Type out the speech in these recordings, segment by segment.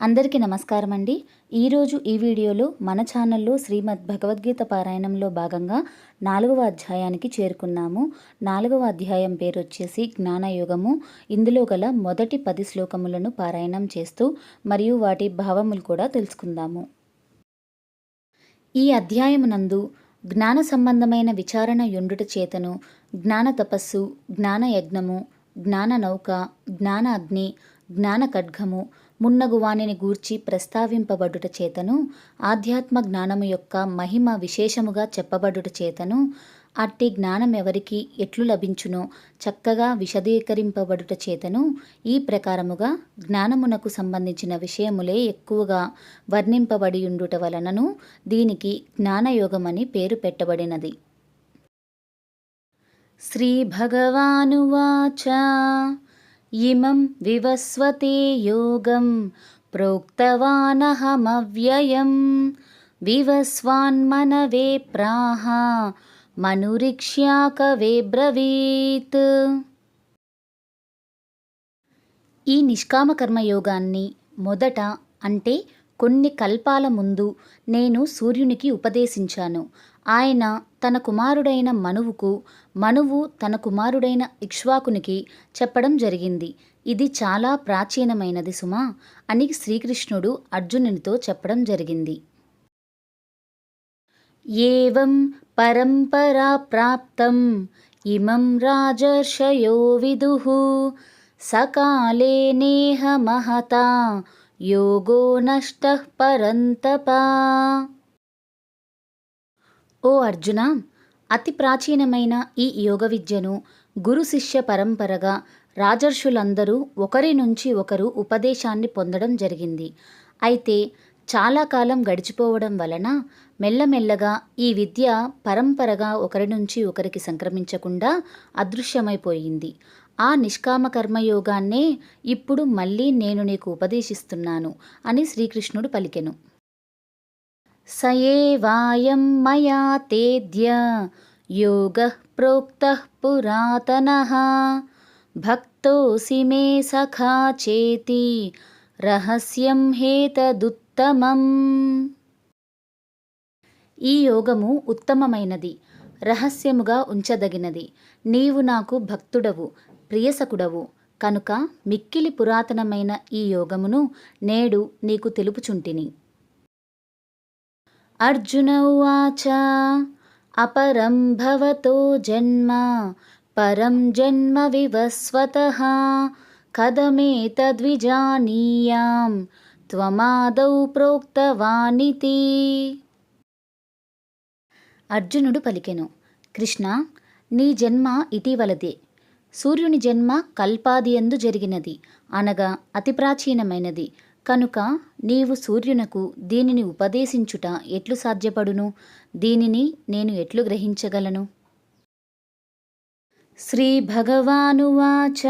అందరికీ నమస్కారం అండి ఈరోజు ఈ వీడియోలో మన ఛానల్లో శ్రీమద్ భగవద్గీత పారాయణంలో భాగంగా నాలుగవ అధ్యాయానికి చేరుకున్నాము. నాలుగవ అధ్యాయం పేరు వచ్చేసి జ్ఞానయోగము. ఇందులో గల మొదటి పది శ్లోకములను పారాయణం చేస్తూ మరియు వాటి భావములు కూడా తెలుసుకుందాము. ఈ అధ్యాయమునందు జ్ఞాన సంబంధమైన విచారణ యుండుట చేతను జ్ఞాన తపస్సు జ్ఞాన యజ్ఞము జ్ఞాన నౌక జ్ఞాన అగ్ని జ్ఞాన ఖడ్గము మున్నగు వాణిని గూర్చి ప్రస్తావింపబడుట చేతను ఆధ్యాత్మ జ్ఞానము యొక్క మహిమ విశేషముగా చెప్పబడుట చేతను అట్టి జ్ఞానం ఎవరికి ఎట్లు లభించునో చక్కగా విశదీకరింపబడుట చేతను ఈ ప్రకారముగా జ్ఞానమునకు సంబంధించిన విషయములే ఎక్కువగా వర్ణింపబడి ఉండుట వలనను దీనికి జ్ఞానయోగమని పేరు పెట్టబడినది. శ్రీ భగవానువాచ ఇమం వివస్వతే యోగం ప్రోక్తవానహమవ్యయం వివస్వాన్మనవే ప్రాహ మనురిక్ష్యాకవే బ్రవీత్ ఈ నిష్కామకర్మ యోగాన్ని మొదట అంటే కొన్ని కల్పాల ముందు నేను సూర్యునికి ఉపదేశించాను. ఆయన తన కుమారుడైన మనువుకు మనువు తన కుమారుడైన ఇక్ష్వాకునికి చెప్పడం జరిగింది. ఇది చాలా ప్రాచీనమైనది సుమా అని శ్రీకృష్ణుడు అర్జునునితో చెప్పడం జరిగింది. ఏవం పరంపరా ప్రాప్తం ఇమం రాజర్షయో విదు సకాలే నేహ మహతా యోగో నష్ట పరంతపా ఓ అర్జున అతి ప్రాచీనమైన ఈ యోగ విద్యను గురు శిష్య పరంపరగా రాజర్షులందరూ ఒకరి నుంచి ఒకరు ఉపదేశాన్ని పొందడం జరిగింది. అయితే చాలా కాలం గడిచిపోవడం వలన మెల్లమెల్లగా ఈ విద్య పరంపరగా ఒకరి నుంచి ఒకరికి సంక్రమించకుండా అదృశ్యమైపోయింది. ఆ నిష్కామ కర్మయోగాన్నే ఇప్పుడు మళ్ళీ నేను నీకు ఉపదేశిస్తున్నాను అని శ్రీకృష్ణుడు పలికెను. स एवायं मया तेद्य योगः प्रोक्तः पुरातनः भक्तोऽसि मे सखा चेति రహస్యం హేతదుత్తమం ఈ యోగము ఉత్తమమైనది రహస్యముగా ఉంచదగినది నీవు నాకు భక్తుడవు ప్రియసకుడవు కనుక మిక్కిలి పురాతనమైన ఈ యోగమును నేడు నీకు తెలుపుచుంటిని అర్జున ఉచ అపరం భవతో జన్మ పరం జన్మ వివస్వత కథమేతద్విజానీయాం త్వమాదౌ ప్రోక్తవానితి. అర్జునుడు పలికెను కృష్ణ నీ జన్మ ఇటీవలదే. సూర్యుని జన్మ కల్పాదియందు జరిగినది. అనగా అతి ప్రాచీనమైనది. కనుక నీవు సూర్యునకు దీనిని ఉపదేశించుట ఎట్లు సాధ్యపడును? దీనిని నేను ఎట్లు గ్రహించగలను? శ్రీ భగవానువాచ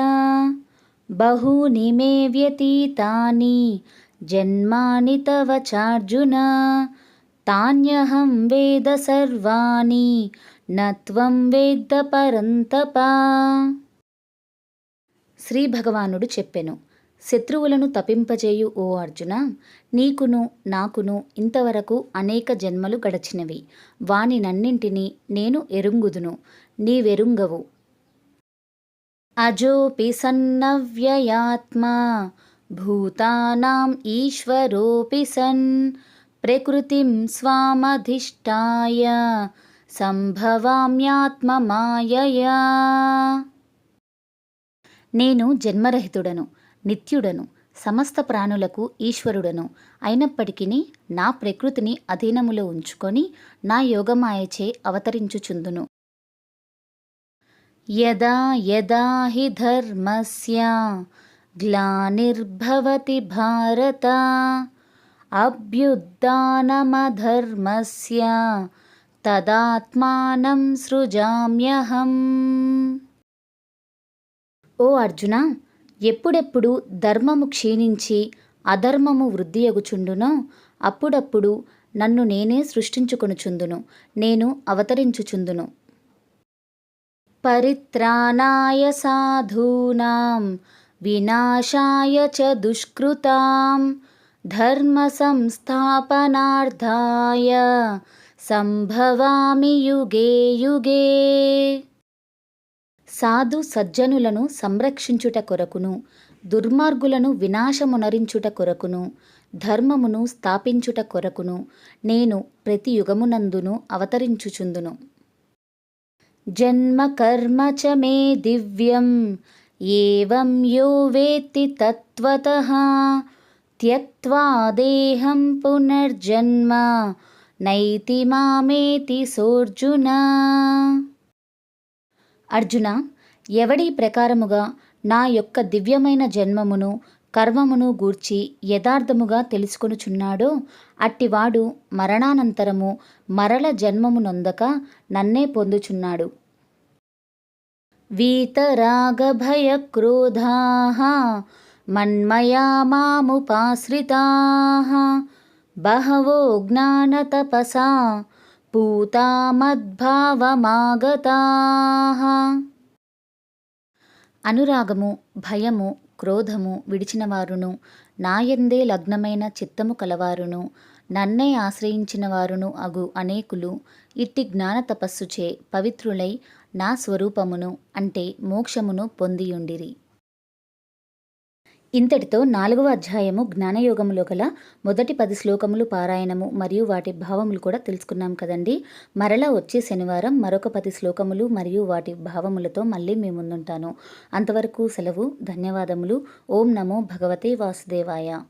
బహూని మే వ్యతీతాని. జన్మాని తవ చార్జున. తాన్యహం వేద సర్వాణి. నత్వం వేద్ద పరంతపా. శ్రీ భగవానుడు చెప్పెను. శత్రువులను తపింపజేయు ఓ అర్జున! నీకును నాకును ఇంతవరకు అనేక జన్మలు గడచినవి. వానినన్నింటినీ నేను ఎరుంగుదును. నీవెరుంగవు. అజోపి సన్నవ్యయాత్మా భూతానాం ఈశ్వరోపి సన్ ప్రకృతిం స్వామధిష్టాయ సంభవామ్యాత్మ మాయయా నేను జన్మరహితుడను. నిత్యుడను సమస్త ప్రాణులకు ఈశ్వరుడను. అయినప్పటికీ నా ప్రకృతిని అధీనములో ఉంచుకొని నా యోగమాయచే అవతరించుచుందును. యదా యదా హి ధర్మస్య గ్లానిర్భవతి భారత అభ్యుద్ధానమధర్మస్య తదాత్మానం సృజామ్యహం. ఓ అర్జున ఎప్పుడెప్పుడు ధర్మము క్షీణించి అధర్మము వృద్ధియగుచుండునో అప్పుడప్పుడు నన్ను నేనే సృష్టించుకొనుచుందును నేను అవతరించుచుందును. పరిత్రాణాయ సాధూనాం వినాశాయ చ దుష్కృతాం ధర్మ సంస్థాపనార్థాయ సంభవామి యుగే యుగే. సాధు సజ్జనులను సంరక్షించుట కొరకును దుర్మార్గులను వినాశమునరించుట కొరకును ధర్మమును స్థాపించుట కొరకును నేను ప్రతి యుగమునందును అవతరించుచుందును. జన్మ కర్మ చ మే దివ్యం ఏవం యో వేత్తి తత్వత త్యక్త్వా దేహం పునర్జన్మ నైతి మామేతి సోర్జునా. అర్జున ఎవడి ప్రకారముగా నా యొక్క దివ్యమైన జన్మమును కర్మమును గూర్చి యథార్థముగా తెలుసుకొనుచున్నాడో అట్టివాడు మరణానంతరము మరల జన్మము నొందక నన్నే పొందుచున్నాడు. వీతరాగభయక్రోధాः మన్మయా మాముపాశ్రితాः బహవో జ్ఞానతపసా పూతామద్భావమాగతాహ అనురాగము భయము క్రోధము విడిచినవారును నాయందే లగ్నమైన చిత్తము కలవారును నన్నే ఆశ్రయించిన వారును అగు అనేకులు ఇట్టి జ్ఞాన తపస్సుచే పవిత్రులై నా స్వరూపమును అంటే మోక్షమును పొందియుండిరి. ఇంతటితో నాలుగవ అధ్యాయము జ్ఞానయోగములో గల మొదటి పది శ్లోకములు పారాయణము మరియు వాటి భావములు కూడా తెలుసుకున్నాం కదండి. మరలా వచ్చే శనివారం మరొక పది శ్లోకములు మరియు వాటి భావములతో మళ్ళీ మీ ముందుంటాను. అంతవరకు సెలవు ధన్యవాదములు. ఓం నమో భగవతే వాసుదేవాయ.